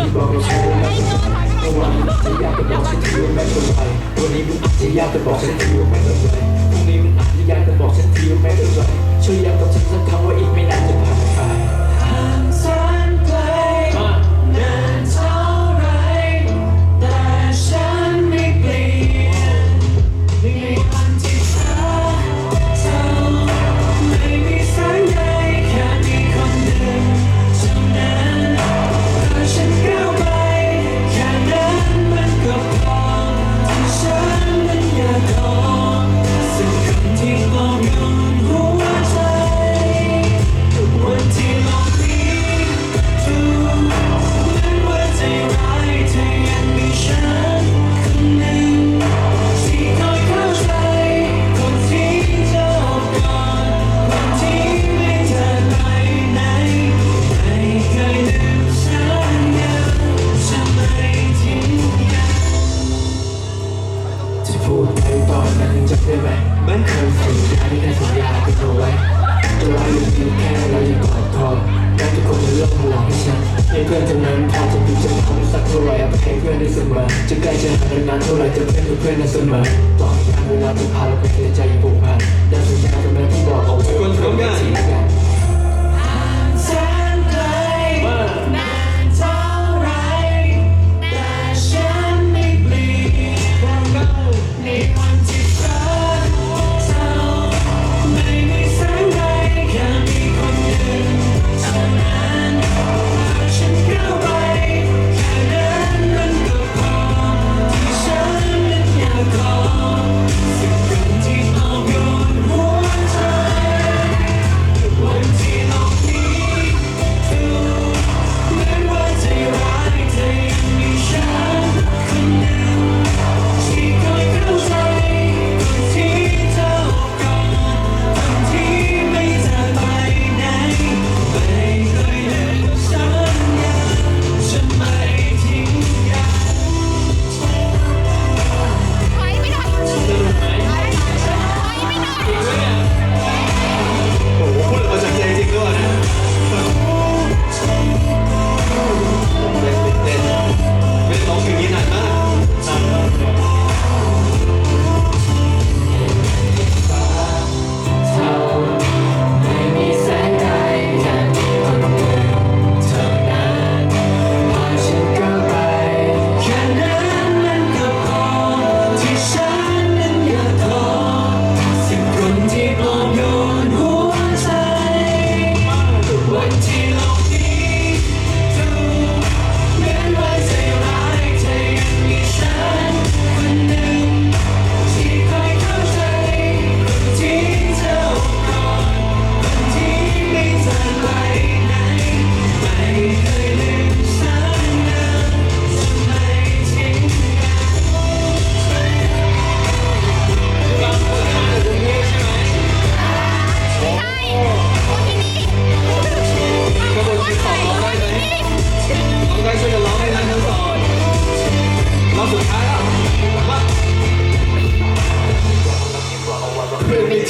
วันนี้มึงอาจจะยากแต่บอกฉันอยู่ไม่เป็นไรพรุ่งนี้มึงอาจจะยากแต่บอกฉัน พูดไปตอนนั้นจำได้ไหมมันเคยสัญญาที่ได้สัญญากันเอาไว้ตัวเรอยู่เพียงแค่เรายังกอดทอและทุกคนในโลกห่วงให้ฉันเพื่อนทั้นั้นพอจะผิดจะทำสักเท่าไรเอาไปให้เพื่อนได้เสมอจะใกล้จะห่างนานเท่าไรจะเป็นเพื่อนได้เสมอต่อให้เวลาจะพาเราไปในใจอยู่ผูกพันดังสัญญากันแม้ที่บอกเอาไว้คนพร้อมกัน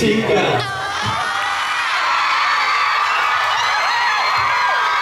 Tinga.